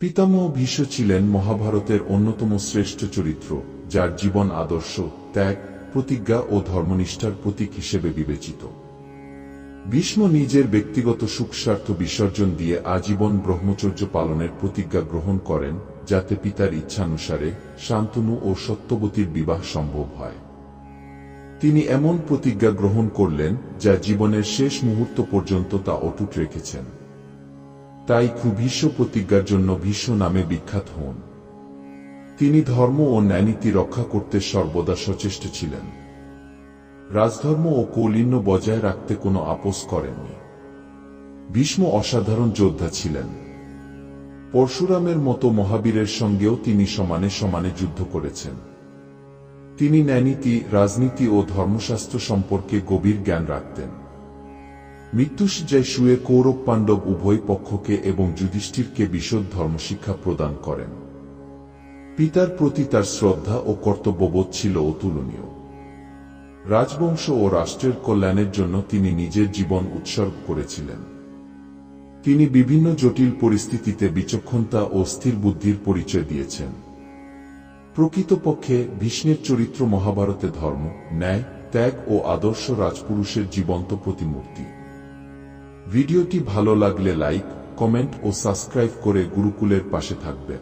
পিতামহ ভীষ্ম ছিলেন মহাভারতের অন্যতম শ্রেষ্ঠ চরিত্র, যার জীবন আদর্শ, ত্যাগ, প্রতিজ্ঞা ও ধর্মনিষ্ঠার প্রতীক হিসেবে বিবেচিত। ভীষ্ম নিজের ব্যক্তিগত সুখস্বার্থ বিসর্জন দিয়ে আজীবন ব্রহ্মচর্য পালনের প্রতিজ্ঞা গ্রহণ করেন, যাতে পিতার ইচ্ছানুসারে শান্তনু ও সত্যবতীর বিবাহ সম্ভব হয়। তিনি এমন প্রতিজ্ঞা গ্রহণ করলেন, যা জীবনের শেষ মুহূর্ত পর্যন্ত তা অটুট রেখেছেন। তাই ভীষ্ম প্রতিজ্ঞার জন্য ভীষ্ম নামে বিখ্যাত হন। তিনি ধর্ম ও ন্যায়নীতি রক্ষা করতে সর্বদা সচেষ্ট ছিলেন। রাজধর্ম ও কৌলিন্য বজায় রাখতে কোনো আপোষ করেননি। ভীষ্ম অসাধারণ যোদ্ধা ছিলেন। পরশুরামের মতো মহাবীরের সঙ্গেও তিনি সমানে সমানে যুদ্ধ করেছেন। তিনি ন্যায়নীতি, রাজনীতি ও ধর্মশাস্ত্র সম্পর্কে গভীর জ্ঞান রাখতেন। মৃত্যুসজ্জায় শুয়ে কৌরব পাণ্ডব উভয় পক্ষকে এবং যুধিষ্ঠিরকে বিশদ ধর্মশিক্ষা প্রদান করেন। পিতার প্রতি তার শ্রদ্ধা ও কর্তব্যবোধ ছিল অতুলনীয়। রাজবংশ ও রাষ্ট্রের কল্যাণের জন্য তিনি নিজের জীবন উৎসর্গ করেছিলেন। তিনি বিভিন্ন জটিল পরিস্থিতিতে বিচক্ষণতা ও স্থির বুদ্ধির পরিচয় দিয়েছেন। প্রকৃতপক্ষে ভীষ্মের চরিত্র মহাভারতে ধর্ম, ন্যায়, ত্যাগ ও আদর্শ রাজপুরুষের জীবন্ত প্রতিমূর্তি। ভিডিওটি ভালো লাগলে লাইক কমেন্ট ও সাবস্ক্রাইব করে গুরুকুলের পাশে থাকবে